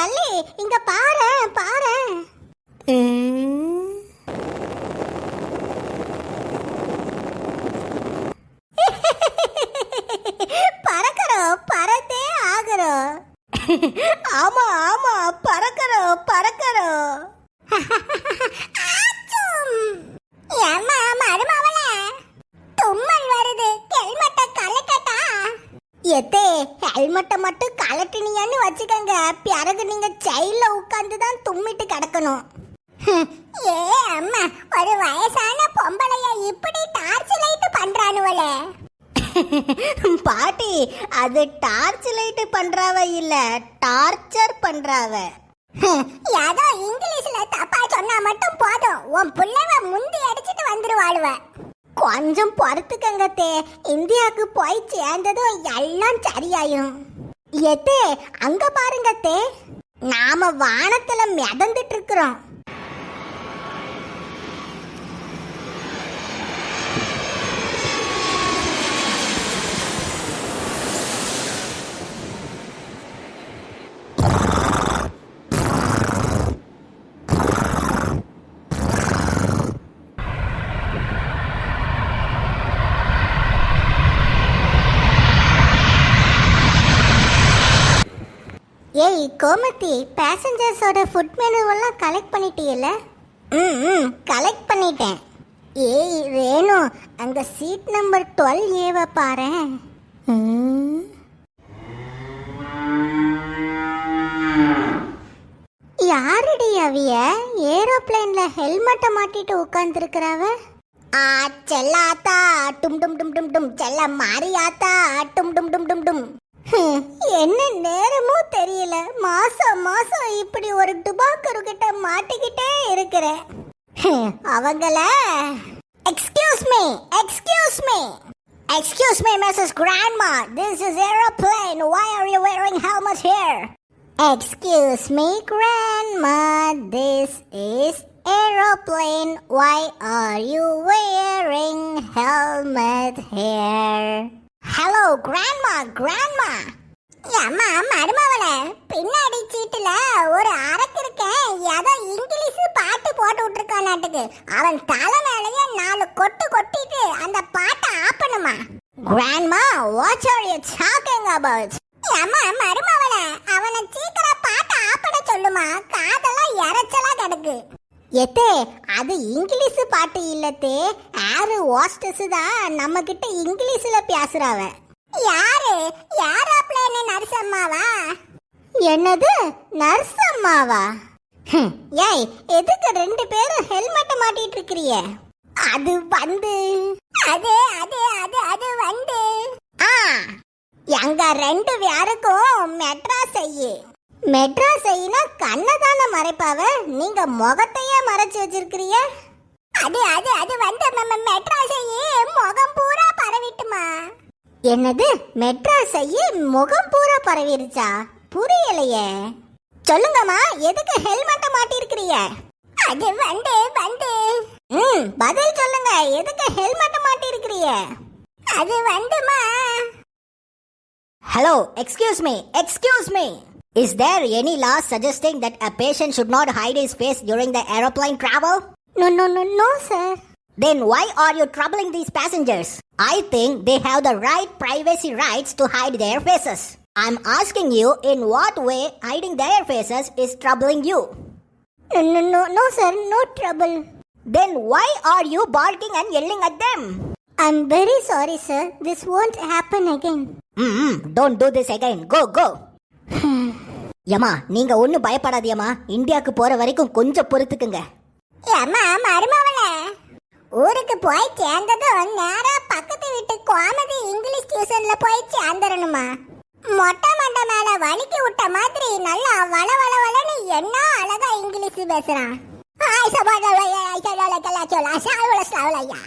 வள்ளி இங்க பாரு பாரு. பறக்கிறோம் பறத்தே ஆகிறோம். ஆமா ஆமா பறக்கிறோம் பறக்கிறோம். ஏமா மருமவளே? தும்மல் வருது கெல்மட்ட கலக்கட்டா? எத்தே ஹெல்மெட்டை மட்டும் கலட்டினியான்னு வச்சுக்கோங்க. பிறகு நீங்க செயல உட்காந்து தான் தும்மிட்டு கிடக்கணும். ஏ அம்மா ஒரு வயசான பொம்பளைய இப்படி டார்ச் லைட் பண்றானுவலே பாட்டி அது டார்ச் லைட் பண்றாவ இல்ல டார்ச்சர் பண்றாவ. ஏதோ இங்கிலீஷ்ல தப்பா சொன்னா மட்டும் போதும். உன் பிள்ளைவ முந்தி அடிச்சிட்டு வந்துருவாளுவ. கொஞ்சம் பொறுத்துக்கங்க தே. இந்தியாவுக்கு போய் சேர்ந்ததும் எல்லாம் சரியாயும் எத்தே அங்க பாருங்க தே. நாம வானத்துல மிதந்துட்டு இருக்கிறோம். ஏய் கோமதி பேசஞ்சர்ஸோட ஃபுட் மெனுவெல்லாம் கலெக்ட் பண்ணிட்டீல்ல ம் ம் கலெக்ட் பண்ணிட்டேன். ஏய் ரேணு அங்க சீட் நம்பர் டுவெல் ஏவ பாரு. யாருடி அவிய? ஏரோப்ளேன்ல ஹெல்மெட்டை மாட்டிட்டு உட்கார்ந்துருக்கிறவ? ஆ செல்லாத்தா டும் டும் டும் டும் டும் செல்ல மாரியாத்தா டும் டும் டும் டும் டும். என்ன நேரமோ தெரியல. மாசம் மாசம் இப்படி ஒரு டுபாக்கரு கிட்ட மாட்டிக்கிட்டே இருக்கிறேன் அவங்கள. Excuse me excuse me excuse me Mrs grandma this is aeroplane why are you wearing helmet here excuse me grandma this is aeroplane why are you wearing helmet here hello grandma grandma அம்மா மருமவளே பின்னாடி சீட்டுல ஒரு அரக்கு இருக்கேன் ஏதோ English பாட்டு போட்டு விட்டுருக்கான் நாட்டுக்கு. அவன் தலை மேலேயே நாலு கொட்டு கொட்டிட்டு அந்த பாட்டை ஆப்பணுமா grandma what are you talking about? அம்மா மருமவளே அவனை சீக்கிரம் பாட்டை ஆப்பட சொல்லுமா. காதெல்லாம் இறைச்சலா கிடக்கு. எத்தே அது இங்கிலீஷ் பாட்டு இல்லத்தே ஆறு ஹோஸ்டஸ் தான் நம்ம கிட்ட இங்கிலீஷ்ல பேசுறாவ. யாரு? நர்ஸ் அம்மாவா என்னது? நர்ஸ் அம்மாவா ஏய் எதுக்கு ரெண்டு பேரும் ஹெல்மெட்டை மாட்டிட்டு இருக்கிறிய அது வந்து. அது அது அது அது வந்து. ஆ எங்க ரெண்டு பேருக்கும் மெட்ராஸ் ஐயே. மெட்ராஸ் கண்ணை தானே மறைப்பாவ? நீங்க முகத்தையே மறைச்சு வச்சிருக்கிறிய அது அது அது வந்து மெட்ராஸையே முகம் பூரா பரவிட்டுமா? என்னது? மெட்ராஸையே முகம் பூரா பரவிருச்சா? புரியலையே. சொல்லுங்கம்மா எதுக்கு ஹெல்மெட்டை மாட்டிருக்கிறீங்க? அது வந்து வந்து. ம் பதில் சொல்லுங்க எதுக்கு ஹெல்மெட்டை மாட்டிருக்கிறிய அது வந்துமா hello excuse me excuse me. Is there any law suggesting that a patient should not hide his face during the aeroplane travel? No, no, no, no, sir. Then why are you troubling these passengers? I think they have the right privacy rights to hide their faces. I'm asking you in what way hiding their faces is troubling you. No, no, no, no, sir, no trouble. Then why are you barking and yelling at them? I'm very sorry, sir. This won't happen again. Mm-mm, don't do this again. Go, go. யம்மா நீங்க ஒன்றும் பயப்படாதியம்மா இந்தியாவுக்கு போற வரைக்கும் கொஞ்சம் பொறுத்துக்குங்க. அம்மா மருமவளே. ஊருக்கு போய் சேர்ந்ததும் நேரா பக்கத்து வீட்டு கோமதி இங்கிலீஷ் டியூஷன்ல போய் சேர்ந்துடணுமா? மொட்டை மண்டை மேல வலிக்கி விட்ட மாதிரி நல்லா வள வள வளன்னு என்ன அழகா இங்கிலீஷ் பேசுறான். ஆய் ஐயா கலா சொல்ல சாவல சாவலையா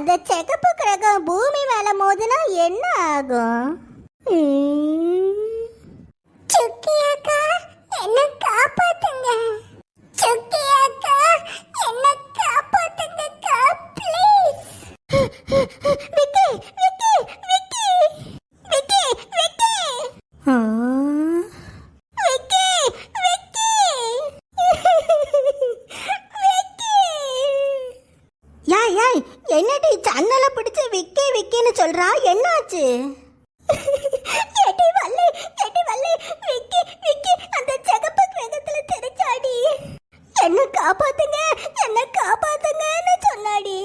அந்த செகப்பு கிரகம் பூமி மேல மோதினா என்ன ஆகும். சுக்கி அக்கா என்ன காப்பாத்துங்க சுக்கி அக்கா என்ன ப்ளீஸ் விக்கி விக்கி என்னடி சன்னல பிடிச்சு விக்கி விக்கின்னு சொல்றா? என்னாச்சு? எடி வள்ளி எடி வள்ளி விக்கி விக்கி அந்த செகப்பு கிரகத்துல தெரிச்சாடி என்ன காப்பாத்துங்க என்ன காப்பாத்துங்கன்னு சொன்னாடி.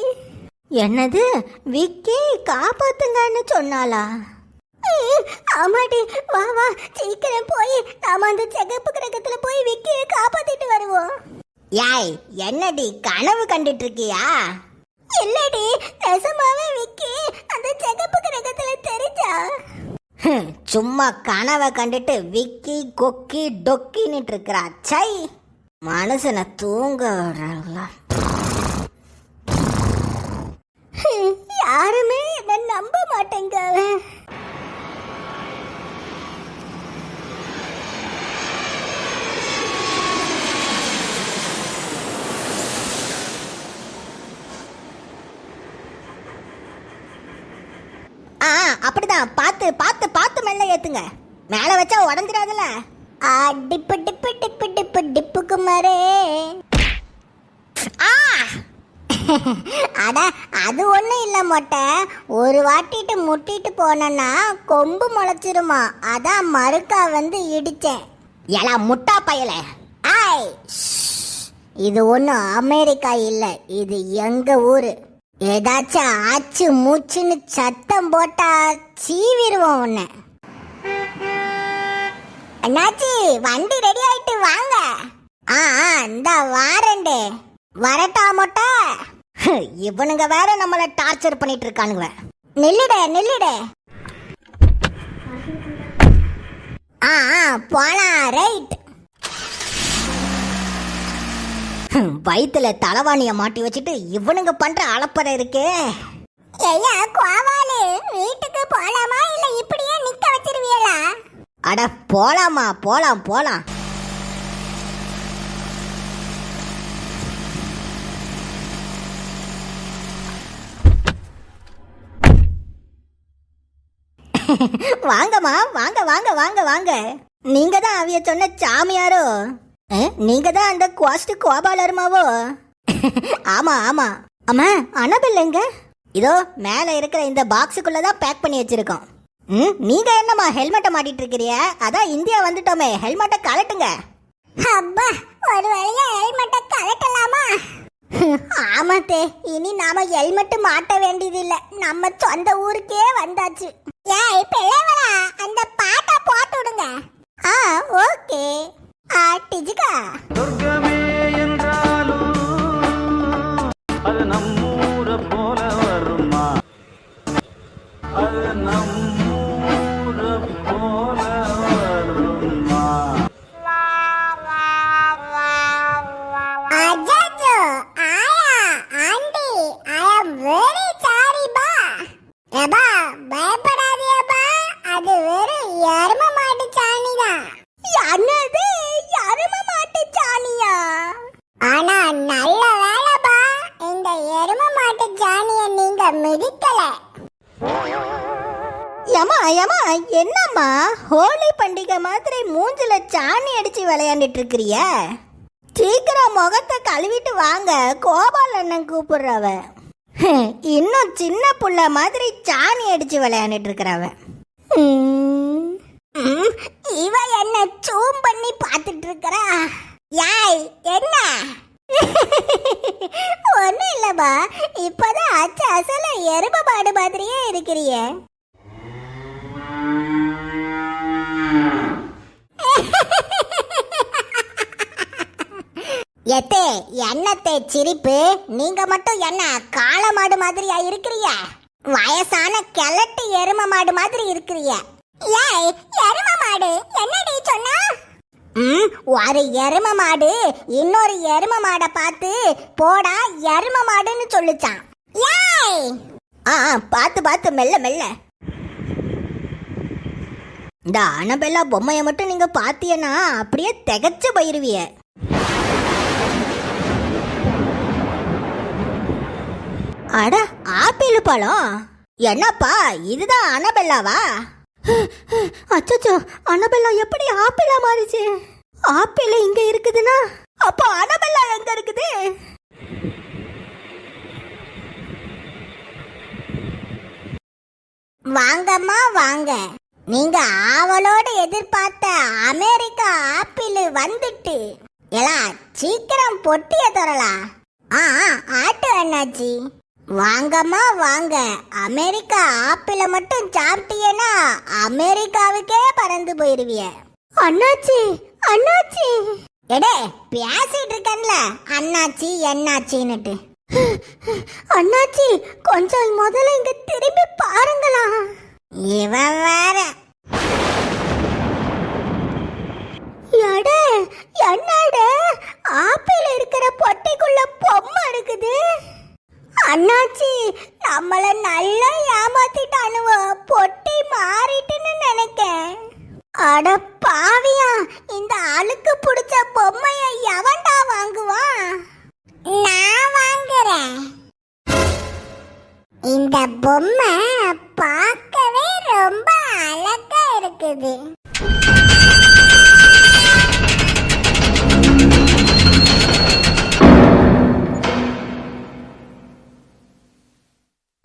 என்னது? விக்கி காப்பாத்துங்கன்னு சொன்னாளா? ஆமாடி. வா வா சீக்கிரம் போய் நாம அந்த செகப்பு கிரகத்துல போய் விக்கியை காப்பாத்திட்டு வருவோம். யாய் என்னடி கனவு கண்டுட்டு இருக்கியா? இல்லடி நெசமாவே விக்கி அந்த சிகப்பு கிரகத்துல தெரிஞ்சா. சும்மா கனவை கண்டுட்டு விக்கி கொக்கி டொக்கின்னுட்டு இருக்கிறா. சை மனுஷனை தூங்க விடுறாங்களா யாருமே என்ன நம்ப மாட்டேங்க ஆ அப்படிதான். பார்த்து பார்த்து பார்த்து மெல்ல ஏத்துங்க. மேல வச்சா உடஞ்சிடாதுல ஆ tip tip tip tip tip குமாரே. ஆ! அட அது ஒன்றும் இல்லை மொட்டை. ஒரு வாட்டிட்டு முட்டிட்டு போனேன்னா கொம்பு முளைச்சிருமா. அதான் மறுக்கா வந்து இடிச்சேன். எல்லாம் முட்டா பயல. ஆய் இது ஒன்றும் அமெரிக்கா இல்லை. இது எங்கள் ஊர்? ஏதாச்சும் ஆச்சு மூச்சுன்னு சத்தம் போட்டா சீவிடுவோம் உன்னை. அண்ணாச்சி வண்டி ரெடி ஆயிட்டு வாங்க. ஆ இந்த வாரண்டே வரட்டா மொட்டை? இவனுங்க வேற நம்மள டார்ச்சர் பண்ணிட்டு இருக்கானுங்க. நில்லுடே நில்லுடே. ஆ ஆ போலாம் ரைட் வயித்துல தலவாணிய மாட்டி வச்சுட்டு இவனுங்க பண்ற அலப்பறை இருக்கே. ஐயா கோவாலு வீட்டுக்கு போலாமா இல்ல இப்படியே நிக்க வச்சிருவீங்களா அட போலாமா போலாம் போலாம். வாங்கம்மா வாங்க வாங்க வாங்க வாங்க. நீங்க தான் அவிய சொன்ன சாமியாரோ? நீங்க தான் அந்த குவாஸ்ட் கோபாலருமாவோ ஆமா ஆமா. அம்மா அனபில் எங்க? இதோ மேல இருக்கிற இந்த பாக்ஸுக்குள்ள தான் பேக் பண்ணி வச்சிருக்கோம். ம் நீங்க என்னம்மா ஹெல்மெட்டை மாட்டிட்டு இருக்கிறிய அதான் இந்தியா வந்துட்டோமே ஹெல்மெட்டை கலட்டுங்க அப்பா ஒரு வழியா ஹெல்மெட்டை கலட்டலாமா ஆமாத்தே இனி நாம ஹெல்மெட் மாட்ட வேண்டியதில்லை. நம்ம சொந்த ஊருக்கே வந்தாச்சு. ஏய் பிள்ளைவளா அந்த பாட்டை போட்டு விடுங்க. ஆ ஓகே. ஆ டிஜிகா சொர்க்கமே என்றாலும் அது நம்மூர போல வருமா? அது நம்மூர போல வருமா? அஜாஜோ ஆயா aunty I am very sorry பா. ஏபா பயப்படாதீயப்பா ஏமா என்னம்மா? ஹோலி பண்டிகை மாதிரி மூஞ்சில சாணி அடிச்சு விளையாண்டுட்டு இருக்கிறிய? சீக்கிரம் முகத்தை கழுவிட்டு வாங்க கோபால் அண்ணன் கூப்பிடுறவ. இன்னும் சின்ன புள்ள மாதிரி சாணி அடிச்சு விளையாண்டுட்டு இருக்கிறவ. இவ என்ன சூம் பண்ணி பார்த்துட்டு இருக்கிறா? யாய் என்ன? ஒன்றும் இல்லைப்பா இப்போதான் அச்சு அசல எரும மாடு மாதிரியே இருக்கிறியே. எத்தே என்னத்தே சிரிப்பு? நீங்க மட்டும் என்ன காளை மாடு மாதிரியா இருக்கிறியா? வயசான கிழட்டு எரும மாடு மாதிரி இருக்கிறியா. ஏய் எரும மாடு என்னடி சொன்னா? ம் ஒரு எரும மாடு இன்னொரு எரும மாடை பார்த்து போடா எரும மாடுன்னு சொல்லுச்சான் ஏய்! ஆ, பார்த்து பார்த்து மெல்ல மெல்ல. இந்த அனபெல்லா பொம்மையை மட்டும் நீங்க பாத்தீங்கன்னா அப்படியே திகச்சு போயிருவிய. அட ஆப்பிள் பழம். என்னப்பா இதுதான் அனபெல்லாவா? அச்சச்சோ அனபெல்லா எப்படி ஆப்பிளா மாறிச்சு? ஆப்பிள் இங்க இருக்குதுன்னா? அப்போ அனபெல்லா எங்க இருக்குது? வாங்கம்மா வாங்க. நீங்க ஆவலோடு எதிர்பார்த்த அமெரிக்கா ஆப்பிள் வந்துட்டு. எலா சீக்கிரம் பொட்டிய தரலா ஆ ஆ, ஆட்டு அண்ணாச்சி. வாங்கம்மா வாங்க. அமெரிக்கா ஆப்பிள மட்டும் சாப்பிட்டீங்கன்னா அமெரிக்காவுக்கே பறந்து போயிருவிய. அண்ணாச்சி அண்ணாச்சி. எடே பேசிட்டு இருக்கேன்ல. அண்ணாச்சி என்னாச்சின்னுட்டு. அண்ணாச்சி கொஞ்சம் முதல்ல இங்க திரும்பி பாருங்களா. இவன் வேற. என்னடே? ஆப்பிள் இருக்கிற பொட்டிக்குள்ள பொம்மை இருக்குது. அண்ணாச்சி நம்மள நல்லா ஏமாத்திட்டானுவ. பொட்டி மாறிட்டுன்னு நினைக்கேன். அட பாவியா இந்த அழுக்கு பிடிச்ச பொம்மைய எவன்டா வாங்குவான்? நான் வாங்குறேன். இந்த பொம்மை பார்க்கவே ரொம்ப அழகா இருக்குது.